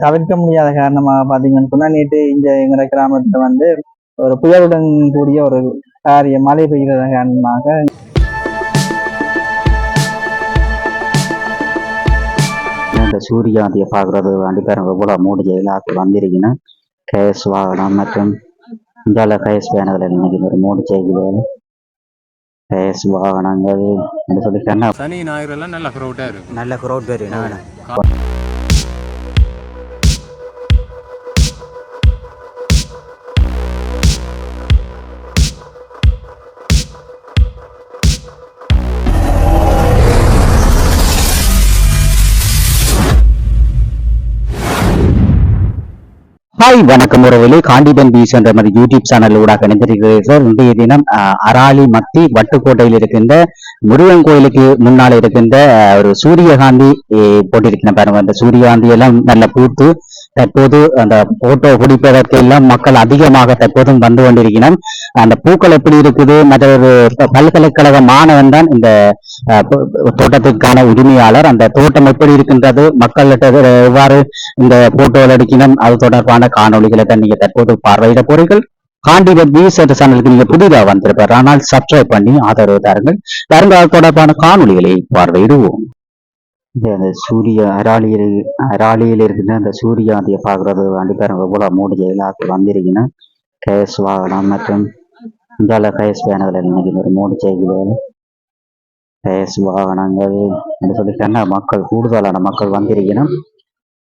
தவிர்க்க முடியாத காரணமாக பார்த்தீங்கன்னு சொன்னா நேற்று இந்த எங்கிற கிராமத்துல வந்து ஒரு புயலுடன் கூடிய ஒரு காரிய மழை பெய்கிறது காரணமாக இந்த சூரியகாந்தியை பார்க்குறது வண்டி பேரங்க எவ்வளோ மூடு ஜெயிலாக்கு வந்திருக்குன்னா கேஎஸ் வாகனம் மற்றும் இந்தியாவில் கேஎஸ் பேனதில் இன்னைக்கு ஒரு மூடு ஜெயிகள் கேஎஸ் வாகனங்கள் சொல்லி சனி ஞாயிறு எல்லாம் நல்ல க்ரௌட்டாக இருக்கும் நல்ல க்ரௌட் பேர் ஹாய் வணக்கம் உறவுகளே. காண்டிபன் பீஸ் என்ற மாதிரி யூடியூப் சேனல் ஊடாக இணைந்திருக்கிறீர்கள் இன்றைய தினம் அராலி மத்தி வட்டுக்கோட்டையில் இருக்கின்ற முருகன் கோயிலுக்கு முன்னால் இருக்கின்ற ஒரு சூரியகாந்தி போட்டிருக்கிற பாருங்க. அந்த சூரியகாந்தி எல்லாம் நல்ல பூத்து தற்போது அந்த போட்டோ பிடிப்பதற்கு எல்லாம் மக்கள் அதிகமாக தற்போதும் வந்து கொண்டிருக்கிறோம் அந்த பூக்கள் எப்படி இருக்குது? மற்றொரு பல்கலைக்கழக மாணவன் தான் இந்த தோட்டத்திற்கான தோட்டத்துக்கான உரிமையாளர். அந்த தோட்டம் எப்படி இருக்கின்றது? மக்கள்கிட்ட எவ்வாறு இந்த போட்டோவில் எடுக்கணும் அது தொடர்பான காணொளிகளை தான் நீங்க தற்போது பார்வையிட போறீர்கள். காண்டிபத் பீஸ் என்ற சேனலுக்கு நீங்க புதிதாக வந்திருப்பார். ஆனால் சப்ஸ்கிரைப் பண்ணி ஆதரவு தாருங்கள். வருங்கால தொடர்பான காணொளிகளை பார்வையிடுவோம். இந்த அந்த சூரிய அராலியில் அராலியில் இருக்கின்ற அந்த சூரியகாந்தியை பார்க்கறது. வண்டி பேரங்க எவ்வளவு மூடு ஜெயிலாக்கு வந்திருக்குன்னா வாகனம் மற்றும் இந்தியாவில் கயஸ் பேனர்கள் இன்னைக்கு ஒரு மூடு ஜெயிகள் கேஎஸ் வாகனங்கள் என்று சொல்லி மக்கள் கூடுதலான மக்கள் வந்திருக்கணும்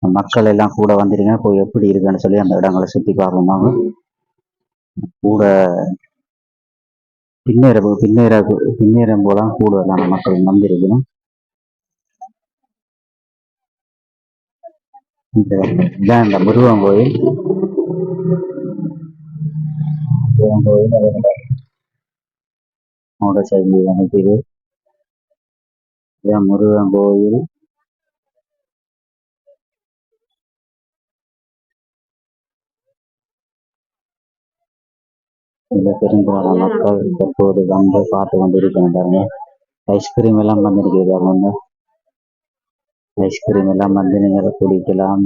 மக்கள் எல்லாம் கூட வந்திருங்க இப்போ எப்படி இருக்குன்னு சொல்லி அந்த இடங்களை சுத்தி பார்க்கணும் கூட பின்னேற பின்னேற பின்னேறும் போல கூடுதலான மக்கள் நம்பியிருக்கணும் இந்த இதான் இந்த முருகன் கோயில். முருகன் கோயில் அதோட சைடு இதான் முருகன் கோயில். இதுல பெரும்பாலான மக்கள் தற்போது வந்து பார்த்து கொண்டிருக்கின்றாங்க ஐஸ்கிரீம் எல்லாம் வந்திருக்கிறது அவங்க ஐஸ்கிரீம் எல்லாம் வந்து நீங்க குடிக்கலாம்.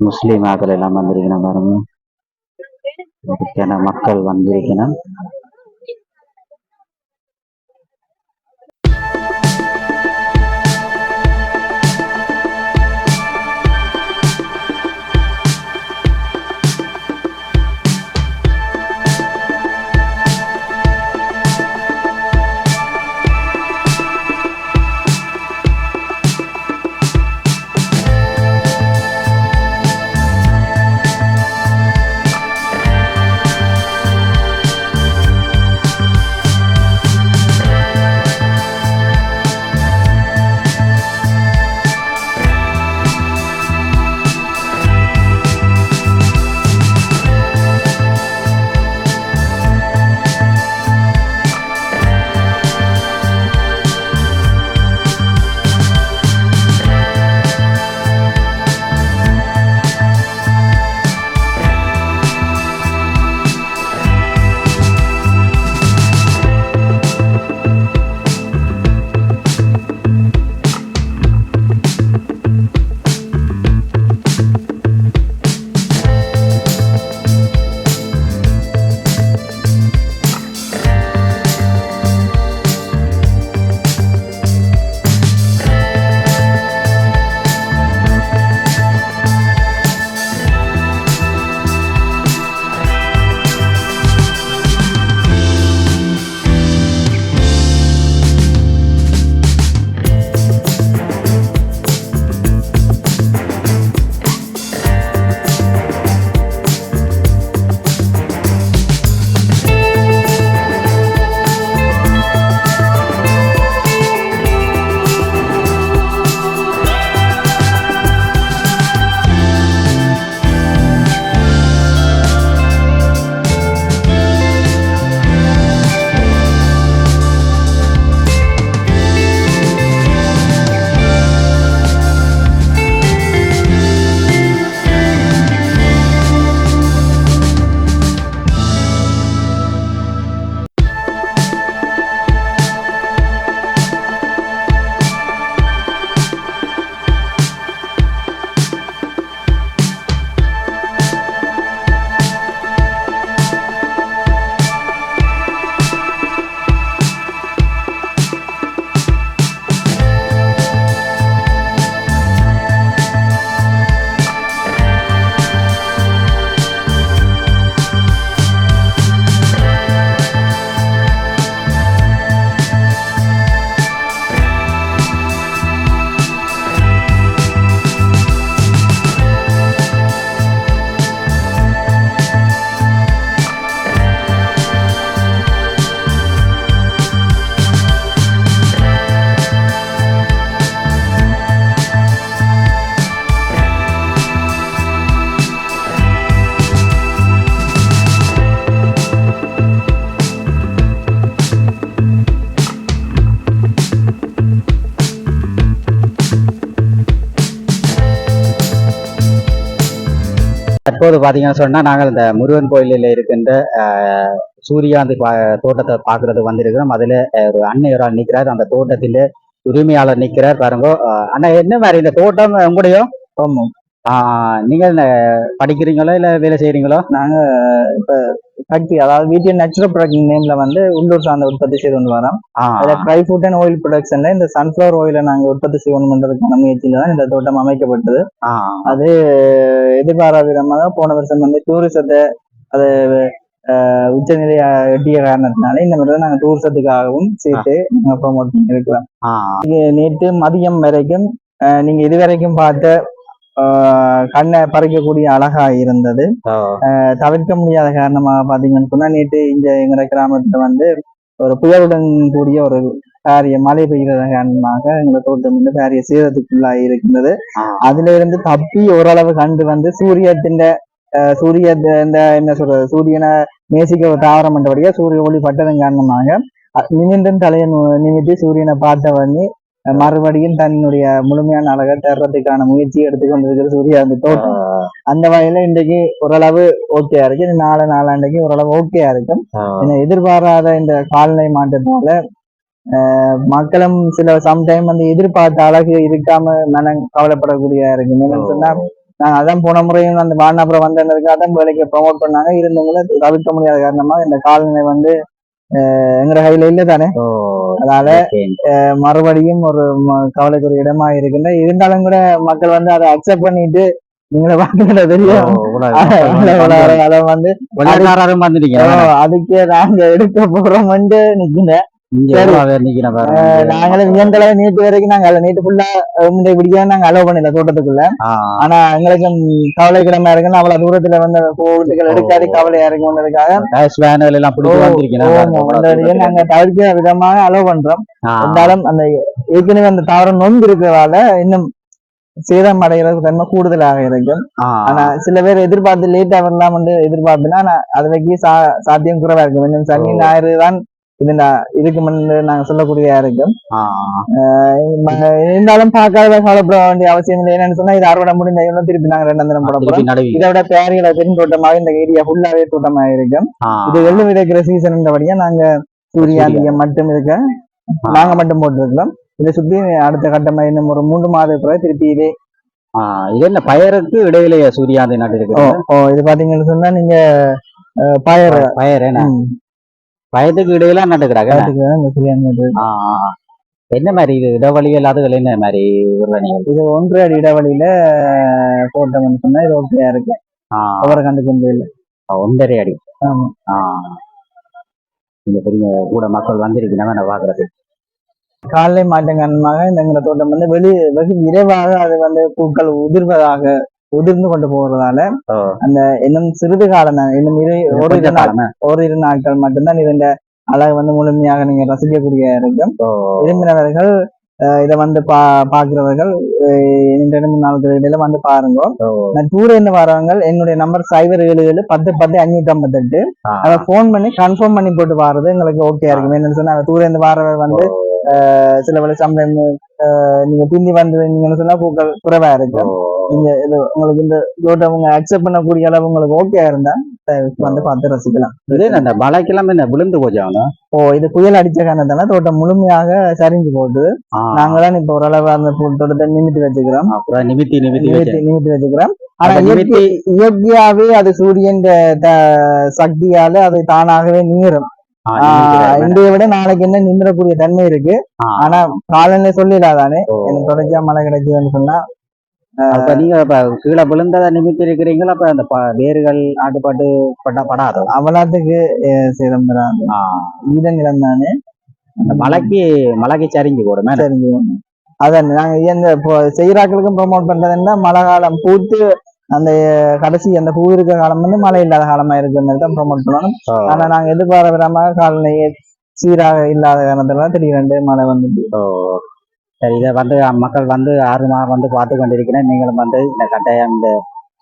முஸ்லீம் ஆக்கள் எல்லாம் வந்திருக்கணும் பாருங்க. மக்கள் வந்திருக்கணும். தற்போது பாத்தீங்கன்னு சொன்னா நாங்கள் இந்த முருகன் கோயிலில் இருக்கின்ற அஹ், சூரியகாந்தி பா தோட்டத்தை பார்க்கறது வந்திருக்கிறோம். அதுல ஒரு ஆள் நிக்கிறார். அந்த தோட்டத்தில உரிமையாளர் நிக்கிறார். பாருங்க அண்ணா என்ன மாதிரி இந்த தோட்டம் உங்களுடைய? ஆமாம். நீங்க என்ன படிக்கிறீங்களோ இல்ல வேலை செய்றீங்களோ? நாங்க இப்ப ஃபேக்டரி அதாவது வீட்டின் நேச்சுரல் ப்ராடக்ட் நேம்ல வந்து உள்ளூர் சார்ந்த உற்பத்தி செய்து கொண்டு வரோம். அதுல ட்ரை ஃபுட் அண்ட் ஆயில் ப்ரொடக்ஷன்ல இந்த சன்ஃபிளவர் ஆயிலை நாங்க உற்பத்தி செய்யணும்ன்றதுக்கான முயற்சியில தான் இந்த தோட்டம் அமைக்கப்பட்டது. அது எதிர்பாராத விதமாக போன வருஷம் வந்து டூரிசத்தை அது உச்சநிலை எட்டிய காரணத்தினால இந்த முறை நாங்க டூரிசத்துக்காகவும் சேர்த்து நாங்க ப்ரொமோட் பண்ணிருக்கிறோம் ஆஹ், நேற்று மதியம் வரைக்கும் நீங்க இதுவரைக்கும் பார்த்த கண்ணை பறிக்கக்கூடிய அழகா இருந்தது. தவிர்க்க முடியாத காரணமாக பாத்தீங்கன்னு சொன்னா நேற்று இந்த எங்க கிராமத்துல வந்து ஒரு புயலுடன் கூடிய ஒரு பாரிய மழை பெய்கிறது காரணமாக எங்க தோட்டம் வந்து பாரிய சேதத்துக்குள்ளாகி இருக்கின்றது. அதுல இருந்து தப்பி ஓரளவு கண்டு வந்து சூரியத்தின் சூரிய இந்த என்ன சொல்றது சூரியனை நேசிக்க ஒரு தாவரம் பண்றபடியா சூரிய ஒளி பட்டதன் காரணமாக நிமிர்ந்தும் தலையை நிமித்தி சூரியனை பார்த்த அஹ், மறுபடியும் தன்னுடைய முழுமையான அழகை தேர்றதுக்கான முயற்சி எடுத்து கொண்டிருக்கிற சூரிய அந்த தோட்டம். அந்த வகையில இன்றைக்கு ஓரளவு ஓகேயா இருக்கு. நாலு நாளாண்டைக்கு ஓரளவு ஓகேயா இருக்கும். எதிர்பாராத இந்த காலநிலை மாற்றத்தால மக்களும் சில சம்டைம் வந்து எதிர்பார்த்த அழகு இருக்காம மனம் கவலைப்படக்கூடிய இருக்கு. என்னன்னு சொன்னா நாங்க அதான் போன முறையும் அந்த வானாபுரம் வந்ததுக்கு அதான் வேலைக்கு ப்ரமோட் பண்ணாங்க. இருந்தவங்களும் தவிர்க்க முடியாத காரணமா இந்த காலநிலை வந்து அஹ், எங்கட கையில இல்ல தானே. அஹ், மறுபடியும் ஒரு கவலைக்குரிய இடமா இருக்குன்னா இருந்தாலும் கூட மக்கள் வந்து அதை அக்செப்ட் பண்ணிட்டு நீங்களே பாக்குறது தெரியும் அதை வந்து அதுக்கு நாங்க எடுக்க போறோம்னு நிக்கிறேன் நாங்களும் இயந்தளவு நீட்டு வரைக்கும் நாங்க நீட்டு ஃபுல்லா பிடிக்க நாங்க அலோவ் பண்ணல தோட்டத்துக்குள்ள. ஆனா எங்களுக்கு கவலைக்கிடமா இருக்குன்னு அவ்வளவு தூரத்துல வந்து போட்டுகள் எடுக்காது கவலையா இருக்குன்றதுக்காக நாங்க தவிர்க்கிற விதமாக அலோவ் பண்றோம். இருந்தாலும் அந்த ஏற்கனவே அந்த தாவரம் நொந்து இருக்கிறதால இன்னும் சேதம் அடைகிறது தன்மை கூடுதலாக இருக்கும் ஆனா சில பேர் எதிர்பார்த்து லேட்டா வரலாம் வந்து எதிர்பார்ப்புனா ஆனா அது வைக்க சா சாத்தியம் குறைவா இருக்கும் இன்னும் சனி. ஞாயிறு தான் இது இதுக்கு முன்னு நாங்க சொல்லக்கூடியதா இருக்கும் இருந்தாலும் பார்க்காத கவலைப்பட வேண்டிய அவசியம் இல்லை. என்னன்னு சொன்னா இது அறுவடை முடிந்த இன்னும் திருப்பி நாங்க ரெண்டாம் தினம் போட போறோம். இதை விட பேரிகளை பெருந்தோட்டமாக இந்த ஏரியா ஃபுல்லாவே தோட்டமாக இருக்கும். இது எள்ளு விதைக்கிற சீசன்ன்றபடியா நாங்க சூரியாந்தியம் மட்டும் இருக்க நாங்க மட்டும் போட்டிருக்கிறோம். இதை சுத்தி அடுத்த கட்டமா இன்னும் ஒரு மூன்று மாத பிறகு திருப்பி இதே. இது என்ன பயருக்கு இடையிலேயே சூரியாந்தி நட்டு இருக்கு ஓ இது பாத்தீங்கன்னு சொன்னா நீங்க பயறு. பயர் பயத்துக்கு இடையில நட்டுக்கிறாங்க இந்த என்ன மாதிரி இது இடவழி இல்லாததுல என்ன மாதிரி இது ஒன்று அடி இடைவெளியில போட்டோம்னு சொன்னா இது ஓகேயா இருக்கு. அவரை கண்டுக்க முடியல ஒன்றரை அடி. இங்க பெரிய கூட மக்கள் வந்திருக்கீங்க நான் பாக்குறது காலை மாற்றம் காரணமாக இந்த தோட்டம் வந்து வெளி வெகு விரைவாக அது வந்து பூக்கள் உதிர்வதாக உதிர்ந்து கொண்டு போகிறதால ஓ. அந்த இன்னும் சிறிது காலம் தான் இன்னும் இரு ஒரு இரு நாள் காலமா? ஓரிரு நாட்கள் மட்டும்தான் இதன் அழகு வந்து முழுமையாக நீங்க ரசிக்கக்கூடிய இருக்கும் விரும்பினவர்கள் இதை வந்து பா பாக்குறவர்கள் ரெண்டு மூணு நாளுக்கு இடையில வந்து பாருங்க. நான் டூர் இருந்து வரவங்க என்னுடைய நம்பர் சைபர் ஏழு ஏழு பத்து பத்து அஞ்சூத்தி ஐம்பத்தெட்டு ஆஹ். அதை ஃபோன் பண்ணி கன்ஃபார்ம் பண்ணி போட்டு வாரது எங்களுக்கு ஓகே இருக்கும் என்னன்னு சொன்னா டூர் இருந்து வரவர் வந்து சில வேலை சம்டைம் நீங்க பிந்தி வந்து நீங்க சொன்னா பூக்கள் குறைவா இருக்கு ஓ. நீங்க இது உங்களுக்கு இந்த தோட்டம் உங்க அக்செப்ட் பண்ணக்கூடிய அளவு உங்களுக்கு ஓகே இருந்தா வந்து பார்த்து ரசிக்கலாம் இது இந்த மலைக்கெல்லாம் என்ன விழுந்து போச்சு அவங்க ஓ இது புயல் அடிச்ச காரணத்தால தோட்டம் முழுமையாக சரிஞ்சு போகுது நாங்க தான் இப்ப ஓரளவு அந்த தோட்டத்தை நிமித்தி வச்சுக்கிறோம் அப்புறம் நிமித்தி நிமித்தி நிமித்தி வச்சுக்கிறோம் ஆனா இயற்கையாவே அது சூரியன் சக்தியால அது தானாகவே நீரும் இன்றைய விட நாளைக்கு என்ன நிமிரக்கூடிய தன்மை இருக்கு. ஆனா காலநிலை சொல்லிடாதானே. எனக்கு தொடர்ச்சியா மழை கிடைக்குதுன்னு சொன்னா அப்ப நீங்க இப்ப கீழே விழுந்ததை நிமித்தி இருக்கிறீங்களா? அப்ப அந்த வேர்கள் ஆட்டுப்பாட்டு பட்டா படாதோ? அவலாத்துக்கு சேதம் ஆ, ஈரநிலம் தானே அந்த மலைக்கு மலைக்கு சரிஞ்சு போடுமே தெரிஞ்சு அதான் நாங்க இந்த செய்யறாக்களுக்கும் ப்ரொமோட் பண்றதுன்னா மழை காலம் பூத்து அந்த கடைசி அந்த பூ இருக்க காலம் வந்து மழை இல்லாத காலமா இருக்குன்னு தான் ப்ரொமோட் பண்ணணும். ஆனா நாங்க எதிர்பார்த்த விதமாக காலநிலை சீராக இல்லாத காரணத்துல திடீரெண்டு மழை வந்துட்டு. சரி இதை வந்து மக்கள் வந்து ஆர்வமாக வந்து பார்த்து கொண்டிருக்கிறேன். நீங்களும் வந்து இந்த கட்டாயம் இந்த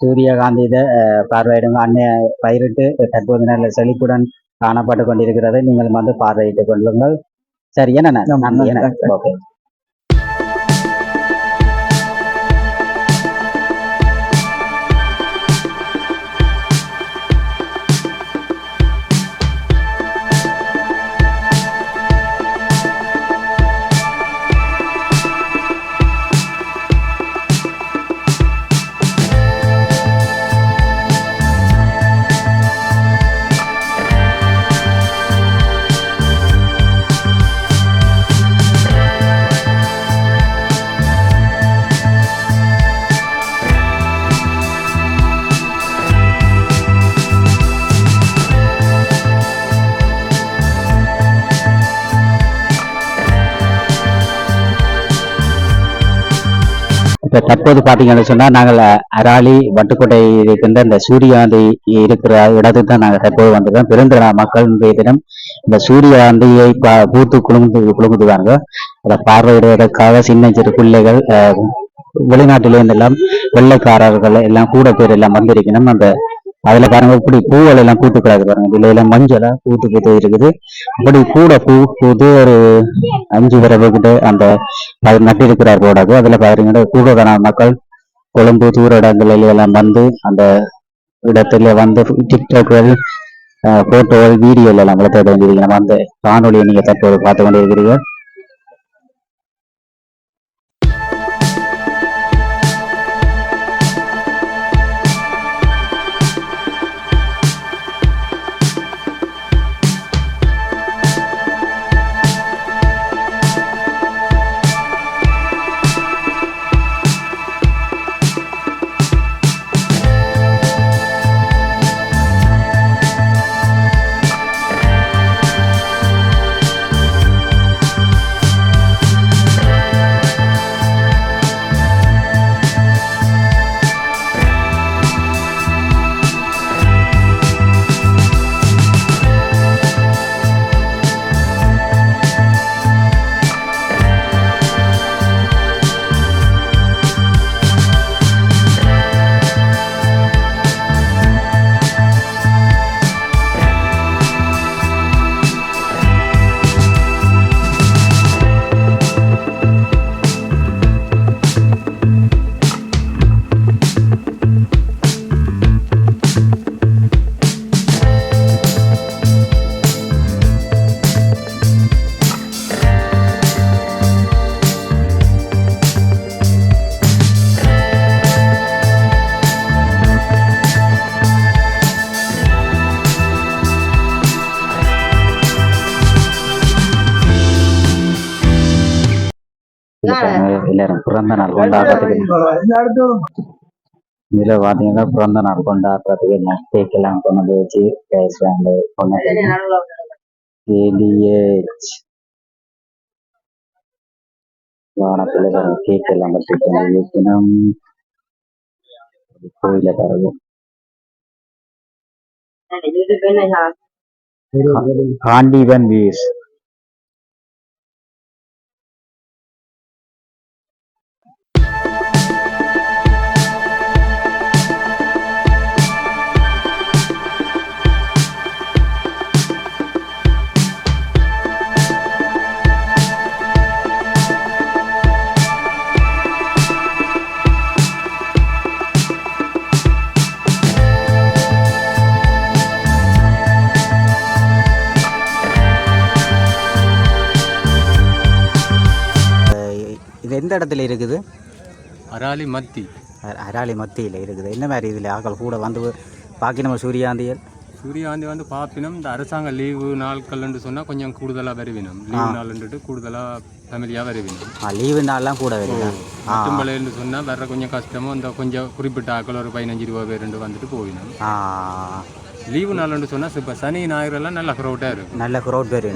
சூரியகாந்தி இதை பார்வையிடுங்க. அன்னைய பயிரிட்டு தற்போது நல்ல செழிப்புடன் காணப்பட்டு கொண்டிருக்கிறது நீங்களும் வந்து பார்வையிட்டு கொள்ளுங்கள். சரி என்ன. ஓகே. தற்போது பாத்தீங்கன்னு சொன்னா நாங்கள் அராலி வட்டுக்கோட்டை இருக்கின்ற இந்த சூரியகாந்தி இருக்கிற இடத்துக்கு தான் நாங்கள் தற்போது வந்திருக்கோம். பெருந்திரா மக்கள் இன்றைய தினம். இந்த சூரியகாந்தியை பூத்து குழுந்து குலுங்குதுவாங்க. அதை பார்வையிடுவதற்காக சின்ன சிறு பிள்ளைகள் வெளிநாட்டிலேருந்து எல்லாம் வெள்ளைக்காரர்கள் எல்லாம் கூட பேர் எல்லாம் வந்திருக்கணும். அந்த அதுல பாருங்க இப்படி பூவலை எல்லாம் கூட்டுக்கூடாது பாருங்க. இதுல எல்லாம் மஞ்சளா பூத்து பூத்து இருக்குது. இப்படி கூட பூ பூத்து ஒரு அஞ்சு தடவை கிட்ட அந்த நட்டிருக்கிறார் போடாது அதுல பாருங்க கூடுதலான மக்கள் கொழும்பு தூர இடங்களில் எல்லாம் வந்து அந்த இடத்துல வந்து டிக்டாக்கள் போட்டோ வீடியோல எல்லாம் வளர்த்து வேண்டியிருக்கீங்க நம்ம அந்த காணொலியை நீங்க தற்போது பார்த்து கொண்டிருக்கிறீர்கள். பிறந்த நாள் கொண்டாடுறதுக்கு. இதுல பாத்தீங்கன்னா பிறந்த நாள் கொண்டாடுறதுக்கு கேக் எல்லாம் கொண்டு வச்சு கேஸ் வாங்க கொண்டு ஏடிஏச் வானத்துல பாருங்க கேக் எல்லாம் வைக்கணும். கோயில பாருங்க காண்டிவன் வீஸ். எந்த இடத்துல இருக்குது? அராலி மத்தி. அராலி மத்தியில் இருக்குது. என்ன மாதிரி இதில் ஆக்கள் கூட வந்து பாக்கி நம்ம சூரியாந்தியல் சூரியகாந்தி வந்து பார்ப்பினும் இந்த அரசாங்க லீவு நாட்கள்னு சொன்னால் கொஞ்சம் கூடுதலாக வருவினம். லீவு நாள்ன்ட்டு கூடுதலாக ஃபேமிலியாக வருவினம். ஆ லீவு நாள்லாம் கூட மட்டும்பளைன்னு சொன்னால் வர்ற கொஞ்சம் கஷ்டமும் இந்த கொஞ்சம் குறிப்பிட்ட ஆக்கள் ஒரு பதினஞ்சு ரூபா பேருண்டு வந்துட்டு போவினோம் லீவு நாள்னு சொன்னால் இப்போ சனி ஞாயிறு எல்லாம் நல்ல க்ரௌட்டாக இருக்கும். நல்ல க்ரௌட் பேர்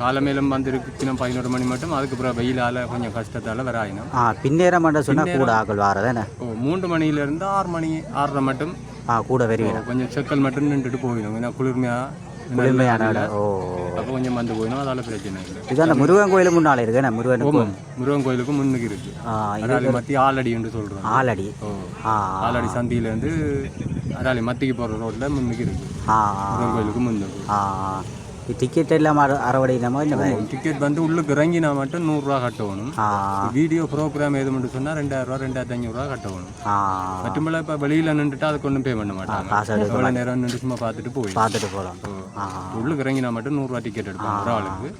காலமேலும் வந்துருக்கு பதினோரு மணி மட்டும். அதுக்கு அப்புறம் வெயிலால் கொஞ்சம் கஷ்டத்தால் வர ஆயினம் ஆ பின்னேரம் மட்டும் சொன்னால் கூட ஆக்கள் வாரதானே ஓ மூன்று மணியிலேருந்து ஆறு மணி ஆறரை மட்டும். ஆ கூட வருவீங்க கொஞ்சம் செக்கல் மட்டும் நின்றுட்டு போயிடும். ஏன்னா குளிர்மையாக குளிர்மையான இடம் ஓ அப்போ கொஞ்சம் வந்து போயிடும் அதால பிரச்சனை இல்லை. இது அந்த முருகன் கோயிலுக்கு முன்னால இருக்கு என்ன? முருகன் முருகன் கோயிலுக்கு முன்னுக்கு இருக்கு. அராலி மத்தி ஆலடி என்று சொல்றோம் ஆலடி. ஆலடி சந்தியிலேருந்து அராலி மத்திக்கு போகிற ரோட்டில் முன்னுக்கு இருக்கு. முருகன் கோயிலுக்கு முன்னுக்கு. டிக்கெட் எல்லாம் அற இந்த மாதிரி டிக்கெட் வந்து உள்ளுக்கு இறங்கினா மட்டும் நூறுரூவா கட்டணும். வீடியோ ப்ரோக்ராம் எது மட்டும் சொன்னால் ரெண்டாயிரம் ரூபா ரெண்டாயிரத்தி ஐநூறுரூவா கட்டணும் மற்றபடி இப்போ வெளியில் நின்றுட்டு அதுக்கு ஒன்றும் பே பண்ண மாட்டாங்க. எவ்வளோ நேரம் நின்று சும்மா பார்த்துட்டு போய். பார்த்துட்டு போகலாம். உள்ளுக்கு இறங்கினா மட்டும் நூறுரூவா டிக்கெட் எடுப்பாங்க ஒரு ஆளுக்கு.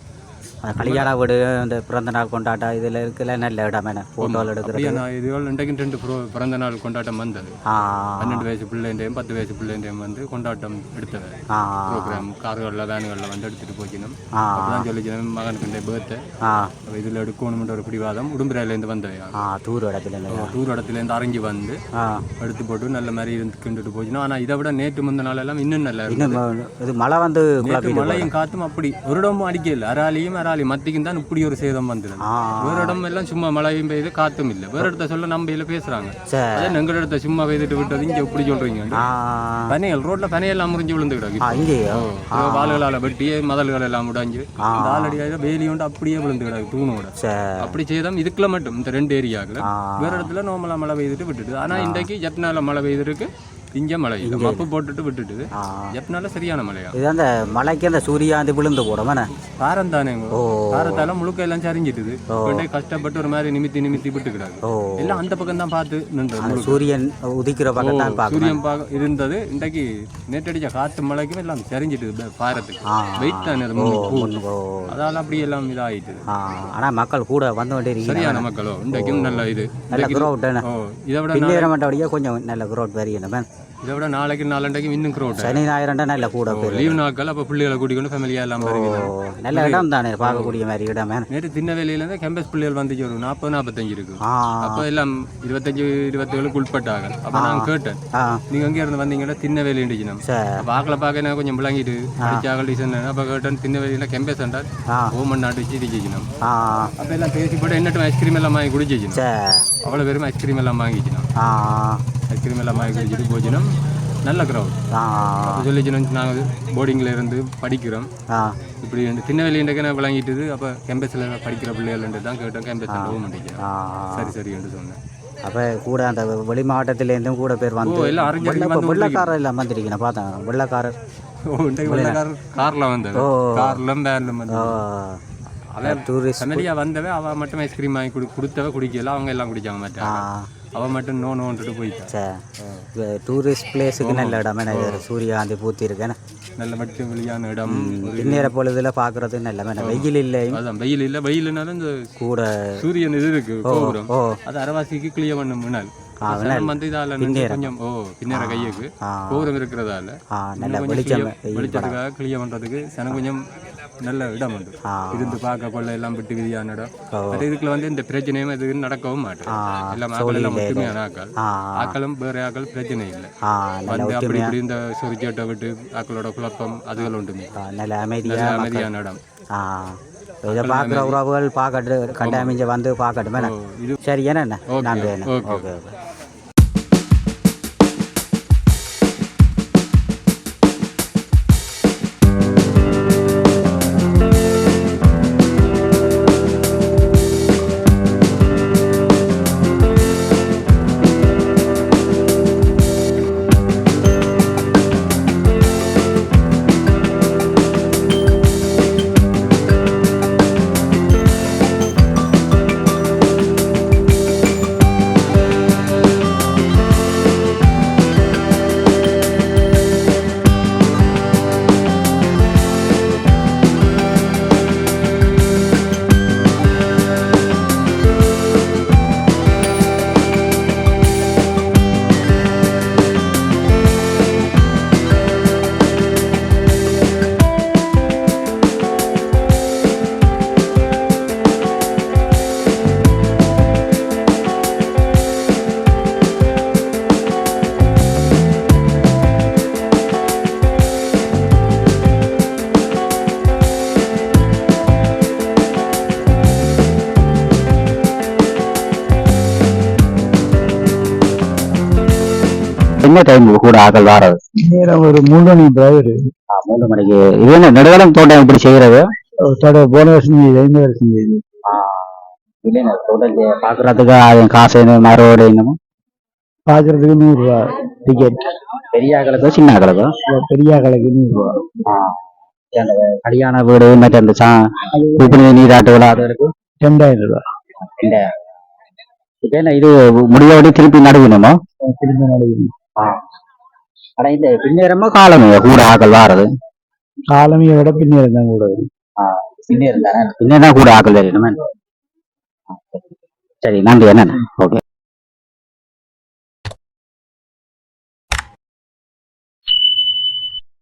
அந்த கல்யாண வீடு இந்த பிறந்த நாள் கொண்டாட்டம் இதில் இருக்குல்ல நல்ல இடம் என்ன? ஃபோட்டோவில் எடுக்கிறது நான் இன்றைக்கு ரெண்டு பிறந்த நாள் கொண்டாட்டம் வந்தது. பன்னெண்டு வயசு பிள்ளைண்டையும் பத்து வயசு பிள்ளைண்டையும் வந்து கொண்டாட்டம் எடுத்தது. ப்ரோக்ராம் கார்களில் வேனுகளில் வந்து எடுத்துகிட்டு போய்க்கணும் ஆ. அப்பதான் சொல்லிக்கணும் மகனுக்கு பேர்த்து இதில் எடுக்கணும்ன்ற ஒரு பிடிவாதம் உடும்புறையிலேருந்து வந்தவையா ஆ தூர் இடத்துல டூர் இடத்துலேருந்து அரங்கி வந்து எடுத்து போட்டு நல்ல மாதிரி இருந்து கிண்டுட்டு போச்சுன்னா ஆனால் இதை விட நேற்று முந்த நாள் எல்லாம் இன்னும் நல்லா இது மழை வந்து மழையும் காத்தும் அப்படி. ஒரு இடமும் அடிக்கல. அராலியும் அராலி அராலி மத்திக்கும் தான் இப்படி ஒரு சேதம் வந்தது. வேற இடம் எல்லாம் சும்மா மழையும் பெய்யுது காத்தும் இல்லை. வேற இடத்த சொல்ல நம்ம இதுல பேசுறாங்க. சரி அதே எங்க இடத்த சும்மா பெய்துட்டு விட்டது இங்க இப்படி சொல்றீங்க. பனையல் ரோட்ல பனையெல்லாம் முறிஞ்சு விழுந்து கிடக்கு வாள்களால வெட்டி மதல்கள் எல்லாம் உடைஞ்சு. இந்த ஆலடியாக வேலி உண்டு அப்படியே விழுந்து கிடக்கு தூணோட. சரி அப்படி சேதம் இதுக்குள்ள மட்டும் இந்த ரெண்டு ஏரியாக்குல வேற இடத்துல நார்மலா மழை பெய்துட்டு விட்டுட்டு. ஆனா இன்றைக்கு ஜப்னால மழை பெய்திருக்கு இங்க மழை இல்லை. மப்பு போட்டுட்டு விட்டுட்டு ஆ. ஜப்னால சரியான மழையா? இது அந்த மலைக்கு அந்த சூரியாந்தி விழுந்து போடும் என்ன? காரம் தானே காரத்தால முழுக்க எல்லாம் சரிஞ்சிட்டுது. கஷ்டப்பட்டு ஒரு மாதிரி நிமித்தி நிமித்தி விட்டு கிடாது ஓ. எல்லாம் அந்த பக்கம் தான் பார்த்து முழுக்க. சூரியன் உதிக்கிற பக்கம் தான் சூரியன் பார்க்க இருந்தது. இன்றைக்கு நேற்றடிச்ச காத்து மழைக்கும் எல்லாம் சரிஞ்சிட்டு பாரத்துக்கு. வெயிட் தானே அதால அப்படி எல்லாம் இதாயிட்டு ஆ ஆனால் மக்கள் கூட வந்து கொண்டே சரியான மக்களோ? இன்றைக்கும் நல்ல இது. நல்ல குரோட் இதை விட கொஞ்சம் நல்ல குரோட் பெரியணும் இதை விட நாளைக்கு நாளண்டைக்கும் இன்னும் க்ரோட் சனி ஞாயிறண்டா நல்ல கூட லீவ் நாட்கள் அப்போ பிள்ளைகளை கூட்டிக்கொண்டு ஃபேமிலியாக எல்லாம் நல்ல இடம் தானே பார்க்கக்கூடிய மாதிரி இடமே. நேற்று திருநெல்வேலியிலேருந்து கேம்பஸ் பிள்ளைகள் வந்துச்சு ஒரு நாற்பது நாற்பத்தஞ்சு இருக்கு. அப்போ எல்லாம் இருபத்தஞ்சு இருபத்தேழுக்கு உட்பட்டாங்க அப்போ நான் கேட்டேன். நீங்க எங்க இருந்து வந்தீங்கன்னா நம்ம. சரி. அப்போ ஆக்களை பார்க்க எனக்கு கொஞ்சம் விளங்கிட்டு படிச்சாக்கள் டிசன் அப்போ கேட்டேன் திருநெல்வேலியில் கேம்பஸ் என்றால் ஆ. ஓமன் நாட்டு ஆ. அப்போ எல்லாம் பேசி போட்டு என்னட்டும் ஐஸ்கிரீம் எல்லாம் வாங்கி குடிச்சிச்சு அவ்வளோ பேரும் ஐஸ்கிரீம் எல்லாம் வாங்கிச்சு ஆ ஐஸ்கிரீம் எல்லாம் வாங்கி குடிச்சிட்டு போச்சுன்னா நல்ல அப்போ சொல்லிச்சுன்னா நாங்கள் போர்டிங்கில் இருந்து படிக்கிறோம். இப்படி திருநெல்வேலின்றக்கு நான் விளங்கிட்டு அப்போ கேம்பஸில் படிக்கிற பிள்ளைகள் தான் கேட்டோம் கேம்பஸ் போக மாட்டேங்கிறேன் ஆ. சரி சரி என்று சொன்னேன். அப்போ கூட அந்த வெளி மாவட்டத்திலேருந்தும் கூட பேர் வந்து வந்து வெள்ளைக்காரர் எல்லாம் வந்திருக்கேன் பார்த்தேன். வெள்ளைக்காரர். ஓ வெள்ளக்காரர் காரில் வந்தது. கார்லும் வேன்லும் ஓ வந்தது அவன் டூரிஸ்ட் ஃபெமிலியாக வந்தவ அவள் மட்டும் ஐஸ்கிரீம் வாங்கி கொடு கொடுத்தவ குடிக்கல. அவங்க எல்லாம் குடிச்சாங்க மாட்டாங்க அவள் மட்டும் நோ நோன்ட்டு போயிட்டான் சரி டூரிஸ்ட் பிளேஸுக்கு நல்ல இடம். சூரியகாந்தி பூத்தி இருக்கேன் நல்ல மட்டும் வெளியான இடம். பின்னேற பொழுதுல பார்க்கறது நல்ல வேணும் வெயில் இல்லையும் அதான் வெயில் இல்லை வெயிலுனாலும் இந்த கூட சூரியன் இது இருக்கு கோபுரம். அது அரவாசிக்கு கிளியர் பண்ண முன்னால். வந்து இதால கொஞ்சம் ஓ பின்னேற கையுக்கு. கோபுரம் இருக்கிறதால. கொஞ்சம் வெளிச்சத்துக்காக கிளியர் பண்றதுக்கு சனம் கொஞ்சம் நல்ல இடம் உண்டு. இருந்து பார்க்க கொள்ள எல்லாம் விட்டு விதியான இடம். மற்ற இதுக்குள்ள வந்து இந்த பிரச்சனையும் இது நடக்கவும் மாட்டேன். எல்லாம் ஆக்கள் எல்லாம் ஒற்றுமையான ஆக்கள். ஆக்களும் வேற ஆக்கள் பிரச்சனை இல்லை. வந்து அப்படி இப்படி இந்த சொரிச்சோட்டை விட்டு ஆக்களோட குழப்பம் அதுகள் உண்டுமே ஆ, நல்ல அமைதியா நல்ல அமைதியான இடம். இதை பார்க்குற உறவுகள் பார்க்கட்டு கட்டாமிஞ்ச வந்து பார்க்கட்டும். சரி என்ன ஓகே, நான் வேணும். ஓகே. ஓகே. என்ன டைம் கூட ஆக்கள் வாரது. நேரம் ஒரு மூணு மணி டிரைவர் மூணு மணிக்கு. இது என்ன நெடுவலம் தோட்டம் இப்படி செய்யறது? போன வருஷம் செய்யுது இந்த வருஷம் செய்யுது இல்லைண்ணா தோட்டம் பார்க்கறதுக்கு அது காசு என்ன மரோடு என்னமோ பாக்குறதுக்கு நூறு ரூபா டிக்கெட் பெரிய ஆக்களுக்கோ சின்ன ஆக்களுக்கோ பெரிய கலைக்கு நூறு ரூபா. கல்யாண வீடு மற்ற அந்த சா கூப்பிடுங்க நீராட்டு விழா அது இருக்கு? ரெண்டாயிரம் ரூபா. என்ன இது முடியோடி திருப்பி நடுவினமோ திரும்ப நடக்குது ஆனா இந்த பின்னேரமா காலமே கூட ஆக்கள் வாரது. காலமையை விட பின்னேரம் தான் கூட வரும். பின்னேரம் தானே? பின்னேரம் கூட ஆக்கள் தெரியணுமே சரி. நன்றி என்ன ஓகே.